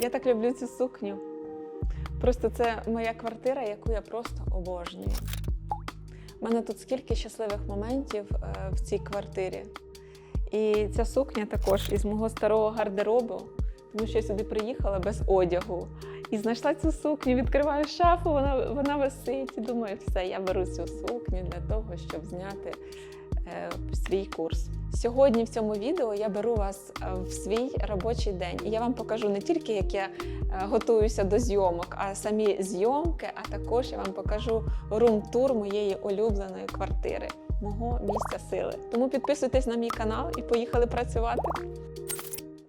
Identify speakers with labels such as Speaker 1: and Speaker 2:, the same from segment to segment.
Speaker 1: Я так люблю цю сукню. Просто це моя квартира, яку я просто обожнюю. У мене тут скільки щасливих моментів е, в цій квартирі. І ця сукня також із мого старого гардеробу, тому що я сюди приїхала без одягу. І знайшла цю сукню, відкриваю шафу, вона, вона висить. І думаю, все, я беру цю сукню для того, щоб зняти е, свій курс. Сьогодні в цьому відео я беру вас е, в свій робочий день, і я вам покажу не тільки, як я е, готуюся до зйомок, а самі зйомки, а також я вам покажу рум-тур моєї улюбленої квартири, мого місця сили. Тому підписуйтесь на мій канал і поїхали працювати.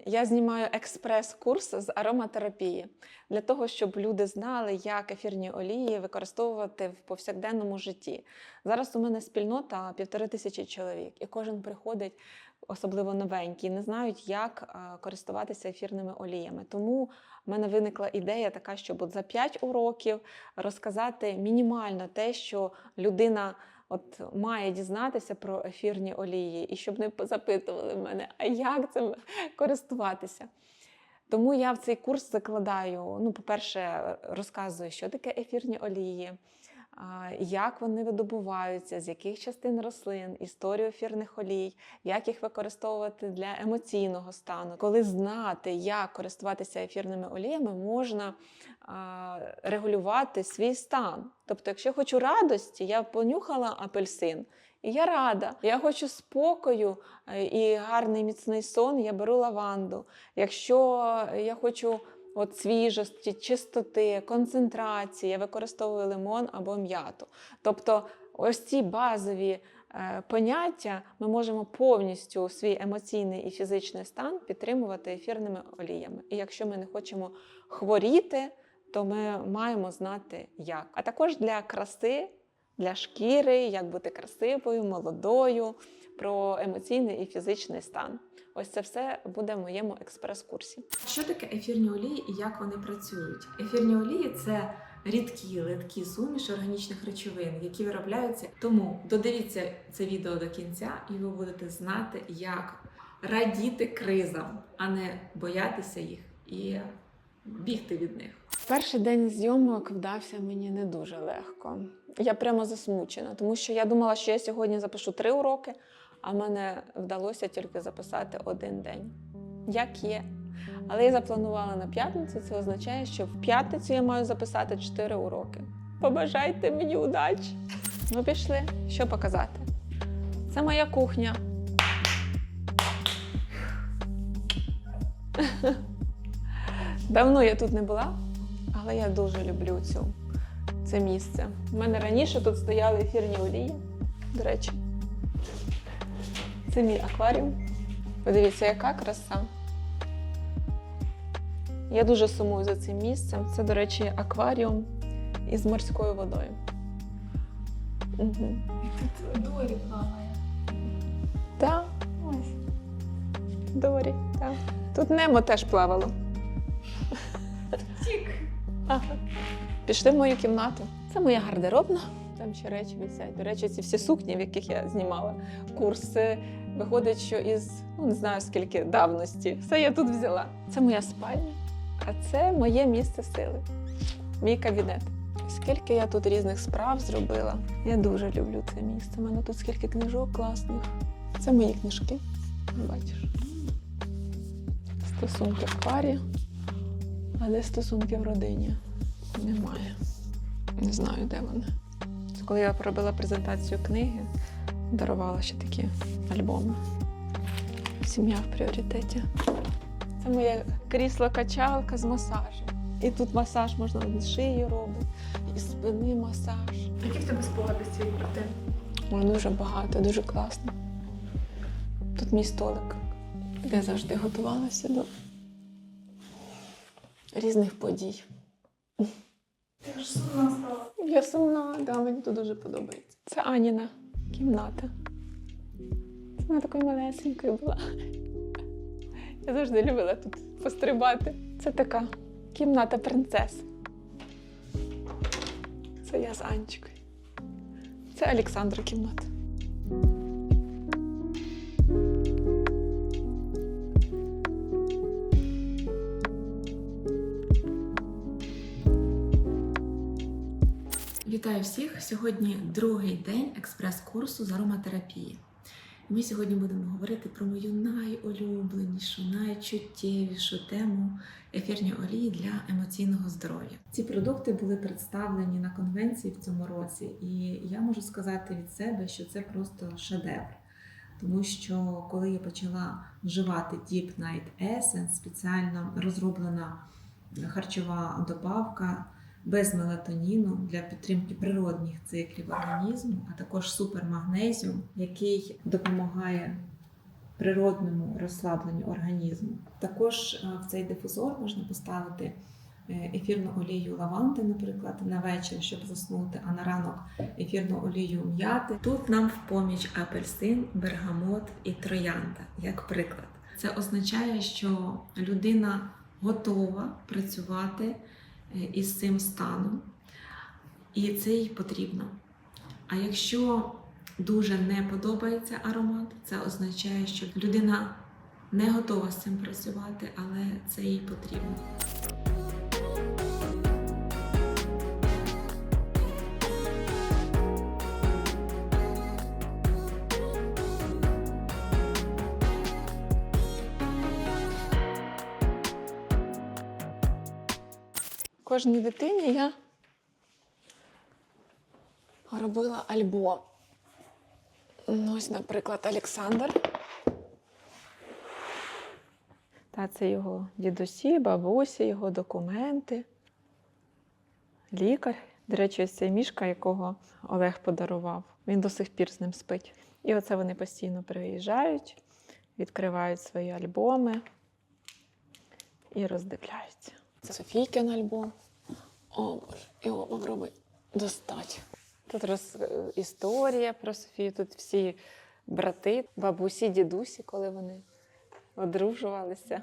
Speaker 1: Я знімаю експрес-курс з ароматерапії для того, щоб люди знали, як ефірні олії використовувати в повсякденному житті. Зараз у мене спільнота півтори тисячі чоловік, і кожен приходить, особливо новенький, не знають, як е, користуватися ефірними оліями. Тому в мене виникла ідея така, щоб от за 5 уроків розказати мінімально те, що людина. От має дізнатися про ефірні олії, і щоб не запитували мене, а як цим користуватися. Тому я в цей курс закладаю. Ну, по-перше, розказую, що таке ефірні олії, як вони видобуваються, з яких частин рослин, історію ефірних олій, як їх використовувати для емоційного стану. Коли знати, як користуватися ефірними оліями, можна регулювати свій стан. Тобто, якщо я хочу радості, я понюхала апельсин. І я рада. Я хочу спокою е, і гарний міцний сон, я беру лаванду. Якщо я хочу от свіжості, чистоти, концентрації, я використовую лимон або м'яту. Тобто, ось ці базові е, поняття ми можемо повністю свій емоційний і фізичний стан підтримувати ефірними оліями. І якщо ми не хочемо хворіти, то ми маємо знати як. А також для краси для шкіри, як бути красивою, молодою, про емоційний і фізичний стан. Ось це все буде в моєму експрес-курсі.
Speaker 2: Що таке ефірні олії і як вони працюють? Ефірні олії це рідкі литкі суміші органічних речовин, які виробляються. Тому додивіться це відео до кінця, і ви будете знати, як радіти кризам, а не боятися їх і бігти від них.
Speaker 1: Перший день зйомок вдався мені не дуже легко. Я прямо засмучена, тому що я думала, що я сьогодні запишу три уроки, а мене вдалося тільки записати один день. Як є. Але я запланувала на п'ятницю. Це означає, що в п'ятницю я маю записати чотири уроки. Побажайте мені удачі! Ну, пішли. Що показати? Це моя кухня. Давно я тут не була, але я дуже люблю цю, це місце. У мене раніше тут стояли ефірні олії, до речі. Це мій акваріум. Подивіться, яка краса. Я дуже сумую за цим місцем. Це, до речі, акваріум із морською водою. Угу.
Speaker 2: Тут дорі плаває.
Speaker 1: Так,
Speaker 2: Ось.
Speaker 1: Дорі, так. Тут Немо теж плавало.
Speaker 2: Тік.
Speaker 1: Ага. Пішли в мою кімнату. Це моя гардеробна. Там ще речі висять. До речі, ці всі сукні, в яких я знімала курси, виходить, що із ну не знаю скільки давності. Все я тут взяла. Це моя спальня, а це моє місце сили, мій кабінет. Скільки я тут різних справ зробила. Я дуже люблю це місце. У мене тут скільки книжок класних. Це мої книжки. Бачиш. Стосунки в парі. А де стосунки в родині? Немає. Не знаю, де вони. Це коли я робила презентацію книги, дарувала ще такі альбоми. Сім'я в пріоритеті. Це моє крісло-качалка з масажем. І тут масаж можна від шиї робити, і спини масаж.
Speaker 2: Які в тебе спогади з цієї квартири?
Speaker 1: Ой, дуже багато, дуже класно. Тут мій столик, де я завжди готувалася до різних подій.
Speaker 2: Ти ж сумна стала.
Speaker 1: Я сумна, да, мені тут дуже подобається. Це Аніна кімната. Вона такою малесенькою була. Я завжди любила тут пострибати. Це така кімната принцес. Це я з Анчикою. Це Олександра кімната. Вітаю всіх! Сьогодні другий день експрес-курсу з ароматерапії. Ми сьогодні будемо говорити про мою найулюбленішу, найчуттєвішу тему ефірні олії для емоційного здоров'я. Ці продукти були представлені на конвенції в цьому році, і я можу сказати від себе, що це просто шедевр. Тому що коли я почала вживати Deep Night Essence, спеціально розроблена харчова добавка без мелатоніну для підтримки природних циклів організму, а також супермагнезіум, який допомагає природному розслабленню організму. Також е, в цей дифузор можна поставити е, ефірну олію лаванди, наприклад, на вечір, щоб заснути, а на ранок ефірну олію м'яти. Тут нам в поміч апельсин, бергамот і троянда, як приклад. Це означає, що людина готова працювати із цим станом, і це їй потрібно. А якщо дуже не подобається аромат, це означає, що людина не готова з цим працювати, але це їй потрібно.
Speaker 3: Кожній дитині я робила альбом. Ну, ось, наприклад, Олександр. Та це його дідусі, бабусі, його документи, лікар. До речі, ось цей мішка, якого Олег подарував, він до сих пір з ним спить. І оце вони постійно приїжджають, відкривають свої альбоми і роздивляються. Це Софійкин альбом. О, Боже, його попробуй достати. Тут роз... е, історія про Софію, тут всі брати, бабусі, дідусі, коли вони одружувалися.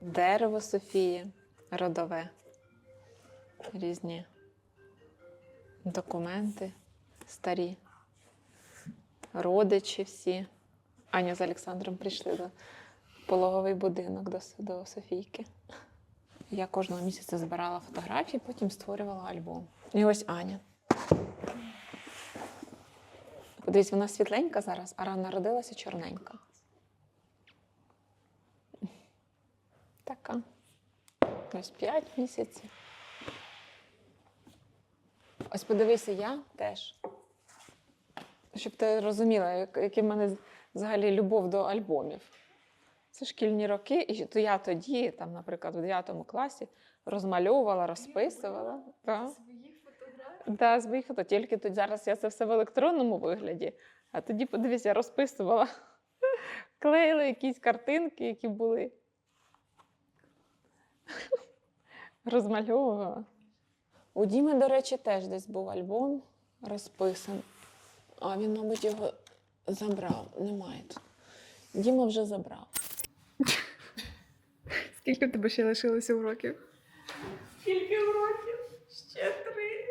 Speaker 3: Дерево Софії, родове, різні документи старі, родичі всі. Аня з Олександром прийшли до пологовий будинок до, до Софійки. Я кожного місяця збирала фотографії, потім створювала альбом. І ось Аня. Подивись, вона світленька зараз, а рано народилася чорненька. Така. Ось 5 місяців. Ось подивися, я теж. Щоб ти розуміла, як- який в мене взагалі любов до альбомів. Це шкільні роки, і то я тоді, там, наприклад, в 9 класі розмальовувала, розписувала. Так.
Speaker 4: Своїх фотографій?
Speaker 3: Да, фото. Тільки тут зараз я це все в електронному вигляді, а тоді, подивись, я розписувала. Клеїла якісь картинки, які були. Розмальовувала. У Діми, до речі, теж десь був альбом розписаний. А він, мабуть, його забрав. Немає тут. Діма вже забрав.
Speaker 4: Скільки в тебе ще лишилося уроків?
Speaker 1: Скільки років? Ще три.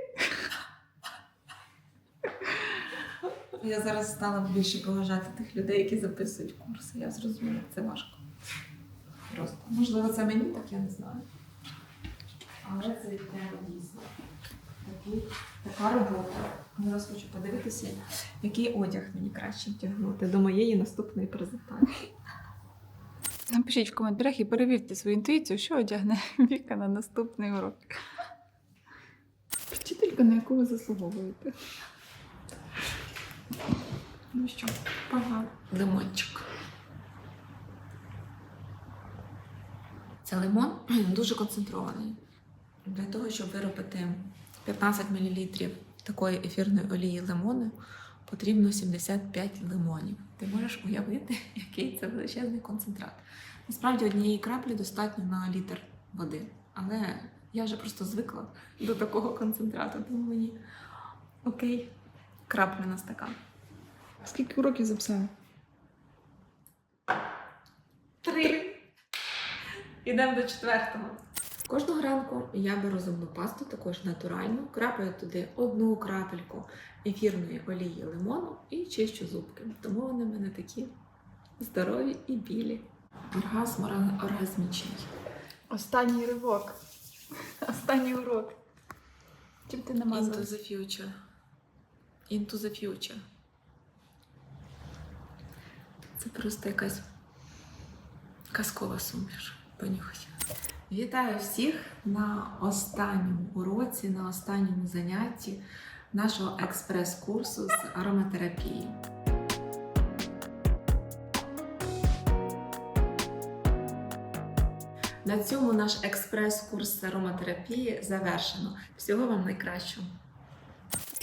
Speaker 1: Я зараз стала більше поважати тих людей, які записують курси. Я зрозуміла, це важко. Просто. Можливо, це мені так, я не знаю. Але це треба дійсно. Такі, така робота. Зараз хочу подивитися, який одяг мені краще вдягнути до моєї наступної презентації.
Speaker 4: Напишіть в коментарях і перевірте свою інтуїцію, що одягне Віка на наступний урок. Вчителька, на яку ви заслуговуєте.
Speaker 1: Ну що, погано. Лимончик. Це лимон дуже концентрований. Для того, щоб виробити 15 мл такої ефірної олії лимону, потрібно 75 лимонів. Ти можеш уявити, який це величезний концентрат. Насправді однієї краплі достатньо на літр води. Але я вже просто звикла до такого концентрату, тому мені окей, крапля на стакан.
Speaker 4: Скільки уроків записали?
Speaker 1: Три. Ідемо до четвертого. Кожного ранку я беру зубну пасту, також натуральну, крапаю туди одну крапельку ефірної олії лимону і чищу зубки. Тому вони в мене такі здорові і білі. Оргазм оргазмічний.
Speaker 4: Останній ривок. Останній урок. Чим ти
Speaker 2: Into the future. Into the future. Це просто якась казкова суміш. Понюхай. Вітаю всіх на останньому уроці, на останньому занятті нашого експрес-курсу з ароматерапії. На цьому наш експрес-курс з ароматерапії завершено. Всього вам найкращого.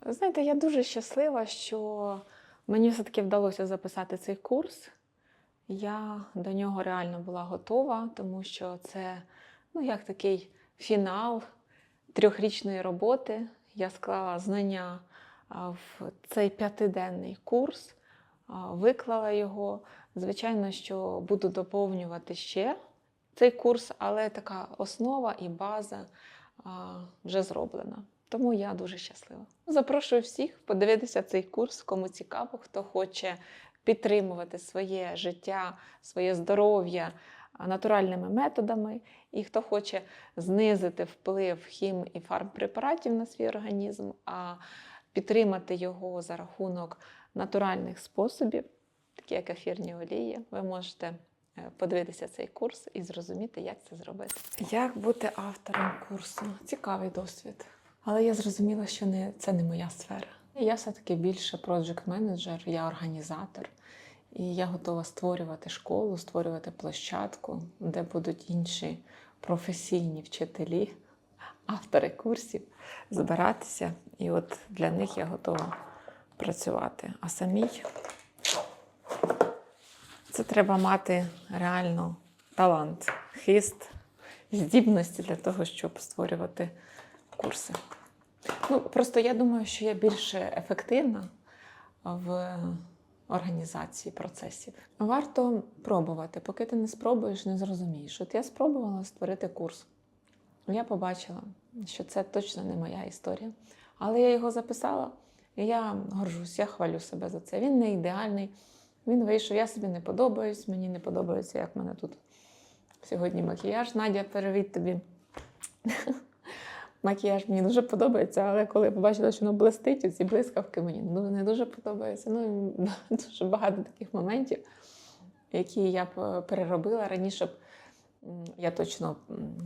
Speaker 1: Знаєте, я дуже щаслива, що мені все-таки вдалося записати цей курс. Я до нього реально була готова, тому що це ну, як такий фінал трьохрічної роботи. Я склала знання в цей п'ятиденний курс, виклала його. Звичайно, що буду доповнювати ще цей курс, але така основа і база вже зроблена. Тому я дуже щаслива. Запрошую всіх подивитися цей курс, кому цікаво, хто хоче підтримувати своє життя, своє здоров'я натуральними методами, і хто хоче знизити вплив хім і фармпрепаратів на свій організм, а підтримати його за рахунок натуральних способів, такі як ефірні олії, ви можете е, подивитися цей курс і зрозуміти, як це зробити. Як бути автором курсу? Цікавий досвід. Але я зрозуміла, що не, це не моя сфера. Я все-таки більше проджект-менеджер, я організатор. І я готова створювати школу, створювати площадку, де будуть інші професійні вчителі, автори курсів, збиратися. І от для них я готова працювати. А самій це треба мати реально талант, хист, здібності для того, щоб створювати курси. Ну, просто я думаю, що я більше ефективна в організації процесів. Варто пробувати. Поки ти не спробуєш, не зрозумієш. От я спробувала створити курс. Я побачила, що це точно не моя історія. Але я його записала, і я горжусь, я хвалю себе за це. Він не ідеальний. Він вийшов, я собі не подобаюсь, мені не подобається, як в мене тут сьогодні макіяж. Надя, перевіть тобі. Макіяж мені дуже подобається, але коли я побачила, що воно блистить, ці блискавки мені ну, не дуже подобаються. Ну, дуже багато таких моментів, які я б переробила раніше. б Я точно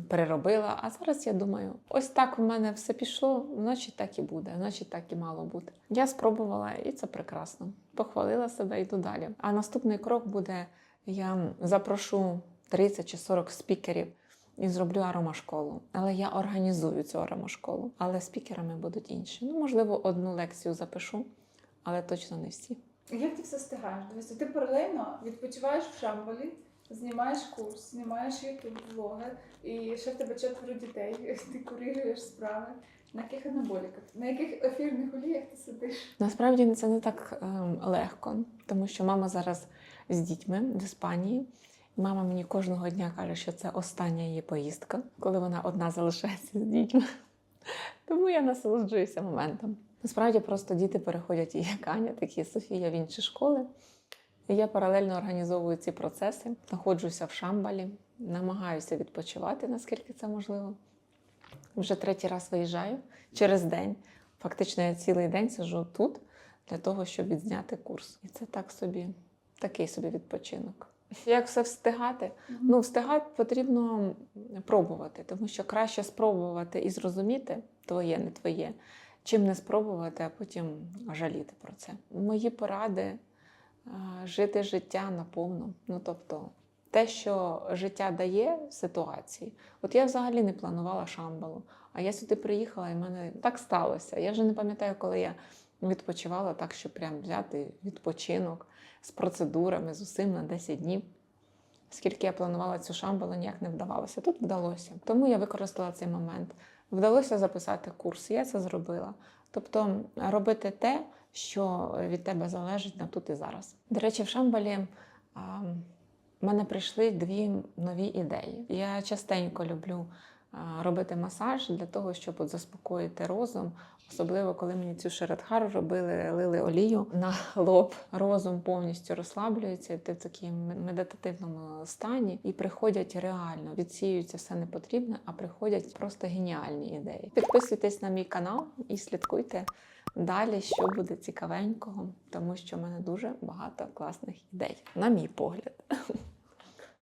Speaker 1: переробила, а зараз я думаю, ось так в мене все пішло, значить так і буде, значить так і мало бути. Я спробувала, і це прекрасно. Похвалила себе, йду далі. А наступний крок буде: я запрошу 30 чи 40 спікерів і зроблю аромашколу. Але я організую цю аромашколу. Але спікерами будуть інші. Ну, можливо, одну лекцію запишу, але точно не всі.
Speaker 4: Як ти все встигаєш? Дивися, ти паралельно відпочиваєш в Шамбалі, знімаєш курс, знімаєш ютуб влоги, і ще в тебе четверо дітей, ти куріруєш справи. На яких анаболіках? На яких ефірних оліях ти сидиш?
Speaker 1: Насправді це не так ем, легко, тому що мама зараз з дітьми в Іспанії. І Мама мені кожного дня каже, що це остання її поїздка, коли вона одна залишається з дітьми. Тому я насолоджуюся моментом. Насправді просто діти переходять і як Аня, такі Софія в інші школи. І я паралельно організовую ці процеси, знаходжуся в Шамбалі, намагаюся відпочивати, наскільки це можливо. Вже третій раз виїжджаю через день. Фактично, я цілий день сижу тут для того, щоб відзняти курс. І це так собі, такий собі відпочинок. Як все встигати? Ну, встигати потрібно пробувати, тому що краще спробувати і зрозуміти твоє, не твоє, чим не спробувати, а потім жаліти про це. Мої поради жити життя наповну. Ну, тобто, те, що життя дає в ситуації. От я взагалі не планувала шамбалу, а я сюди приїхала, і в мене так сталося. Я вже не пам'ятаю, коли я відпочивала так, щоб прям взяти відпочинок з процедурами, з усім на 10 днів. Скільки я планувала цю шамбалу, ніяк не вдавалося. Тут вдалося. Тому я використала цей момент. Вдалося записати курс, я це зробила. Тобто робити те, що від тебе залежить на тут і зараз. До речі, в Шамбалі в мене прийшли дві нові ідеї. Я частенько люблю робити масаж для того, щоб от заспокоїти розум. Особливо, коли мені цю шередхару робили, лили олію на лоб, розум повністю розслаблюється, і ти в такому медитативному стані, і приходять реально, відсіюється все непотрібне, а приходять просто геніальні ідеї. Підписуйтесь на мій канал і слідкуйте далі, що буде цікавенького, тому що в мене дуже багато класних ідей, на мій погляд.